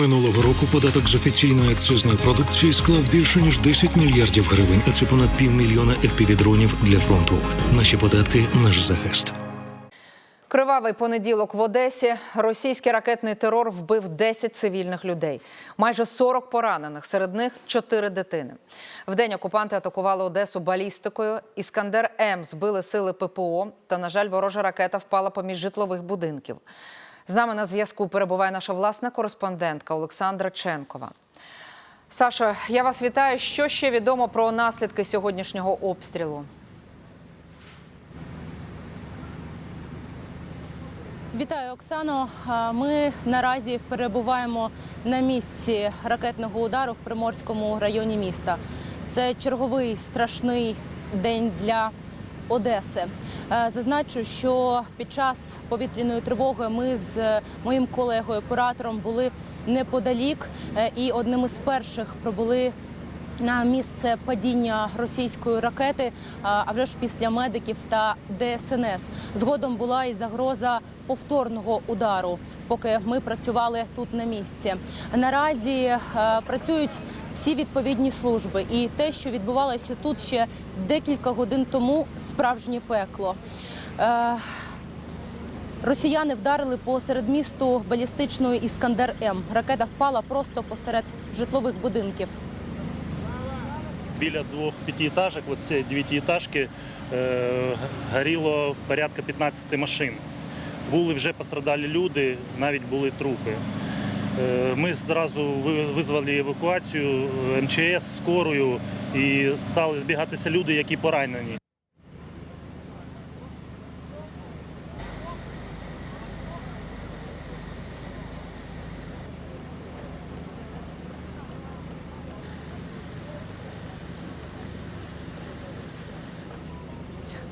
Минулого року податок з офіційної акцизної продукції склав більше ніж 10 мільярдів гривень, а це понад півмільйона FPV-дронів для фронту. Наші податки наш захист. Кривавий понеділок в Одесі. Російський ракетний терор вбив 10 цивільних людей. Майже 40 поранених, серед них 4 дитини. Вдень окупанти атакували Одесу балістикою. Іскандер М збили сили ППО. Та, на жаль, ворожа ракета впала поміж житлових будинків. З нами на зв'язку перебуває наша власна кореспондентка Олександра Ченкова. Саша, я вас вітаю. Що ще відомо про наслідки сьогоднішнього обстрілу? Вітаю, Оксано. Ми наразі перебуваємо на місці ракетного удару в Приморському районі міста. Це черговий страшний день для Одеси. Е, Зазначу, що під час повітряної тривоги ми з моїм колегою оператором були неподалік е, і одним із перших прибули на місце падіння російської ракети, а вже ж після медиків та ДСНС. Згодом була і загроза повторного удару, поки ми працювали тут на місці. Наразі е, працюють всі відповідні служби, і те, що відбувалося тут ще декілька годин тому, справжнє пекло. Е, Росіяни вдарили по середмісту балістичною Іскандер М. Ракета впала просто посеред житлових будинків. Біля двох п'ятиэтажок, от ці дев'ятиэтажки, е, горіло порядка 15 машин. Були вже пострадалі люди, навіть були трупи. Е, Ми зразу ви- визвали евакуацію е, МЧС скорою і стали збігатися люди, які поранені.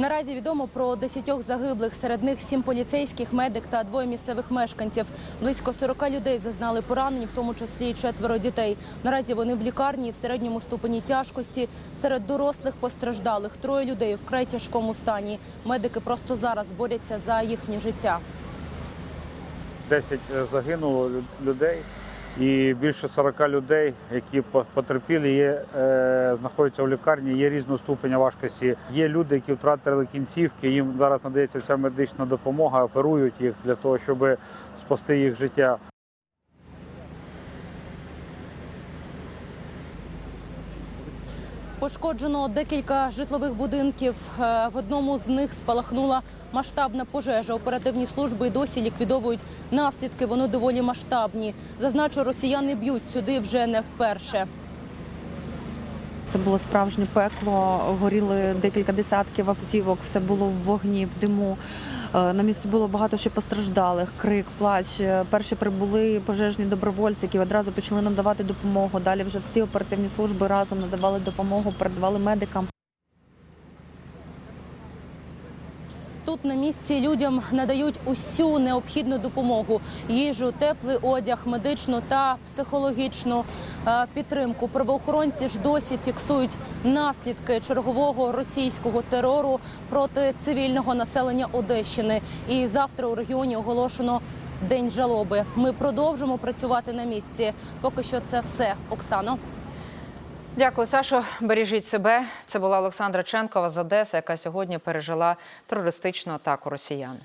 Наразі відомо про десятьох загиблих. Серед них сім поліцейських, медик та двоє місцевих мешканців. Близько 40 людей зазнали поранень, в тому числі й четверо дітей. Наразі вони в лікарні в середньому ступені тяжкості. Серед дорослих постраждалих троє людей в край тяжкому стані. Медики просто зараз борються за їхнє життя. 10 загинуло людей і більше 40 людей, які потерпіли, є, е, знаходяться в лікарні, є різного ступеня важкості. Є люди, які втратили кінцівки, їм зараз надається вся медична допомога, оперують їх для того, щоб спасти їх життя. Пошкоджено декілька житлових будинків. Е, В одному з них спалахнула масштабна пожежа. Оперативні служби досі ліквідовують наслідки. Вони доволі масштабні. Зазначу, росіяни б'ють сюди вже не вперше. Це було справжнє пекло. Горіли декілька десятків автівок, все було в вогні, в диму. Е, На місці було багато ще постраждалих, крик, плач. Е, Перші прибули пожежні добровольці, які одразу почали надавати допомогу. Далі вже всі оперативні служби разом надавали допомогу, передавали медикам. Тут на місці людям надають усю необхідну допомогу: їжу, теплий одяг, медичну та психологічну е, підтримку. Правоохоронці ж досі фіксують наслідки чергового російського терору проти цивільного населення Одещини. І завтра у регіоні оголошено день жалоби. Ми продовжимо працювати на місці. Поки що це все, Оксано. Дякую, Сашо. Бережіть себе. Це була Олександра Ченкова з Одеси, яка сьогодні пережила терористичну атаку росіян.